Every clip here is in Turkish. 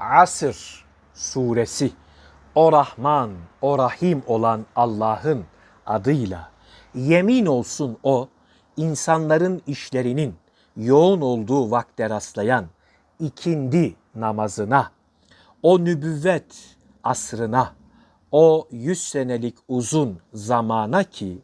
Asr suresi o Rahman, o Rahim olan Allah'ın adıyla yemin olsun o insanların işlerinin yoğun olduğu vakte rastlayan ikindi namazına, o nübüvvet asrına, o yüz senelik uzun zamana ki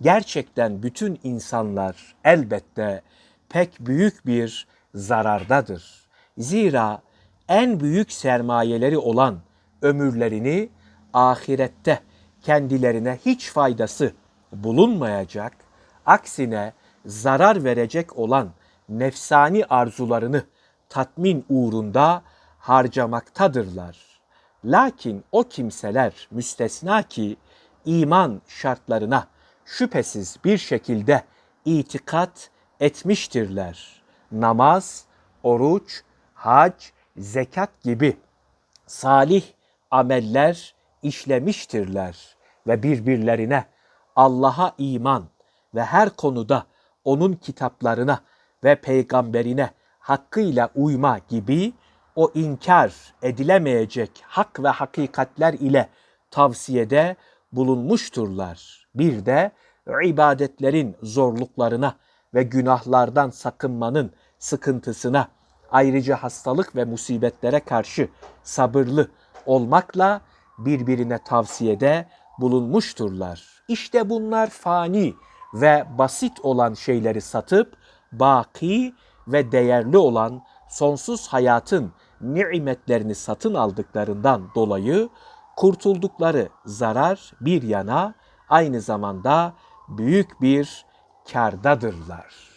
gerçekten bütün insanlar elbette pek büyük bir zarardadır. Zira en büyük sermayeleri olan ömürlerini ahirette kendilerine hiç faydası bulunmayacak, aksine zarar verecek olan nefsani arzularını tatmin uğrunda harcamaktadırlar. Lakin o kimseler müstesna ki iman şartlarına şüphesiz bir şekilde itikat etmiştirler. Namaz, oruç, hac, zekat gibi salih ameller işlemiştirler ve birbirlerine Allah'a iman ve her konuda onun kitaplarına ve peygamberine hakkıyla uyma gibi o inkar edilemeyecek hak ve hakikatler ile tavsiyede bulunmuşturlar. Bir de ibadetlerin zorluklarına ve günahlardan sakınmanın sıkıntısına, ayrıca hastalık ve musibetlere karşı sabırlı olmakla birbirine tavsiyede bulunmuşturlar. İşte bunlar fani ve basit olan şeyleri satıp baki ve değerli olan sonsuz hayatın nimetlerini satın aldıklarından dolayı kurtuldukları zarar bir yana aynı zamanda büyük bir kardadırlar.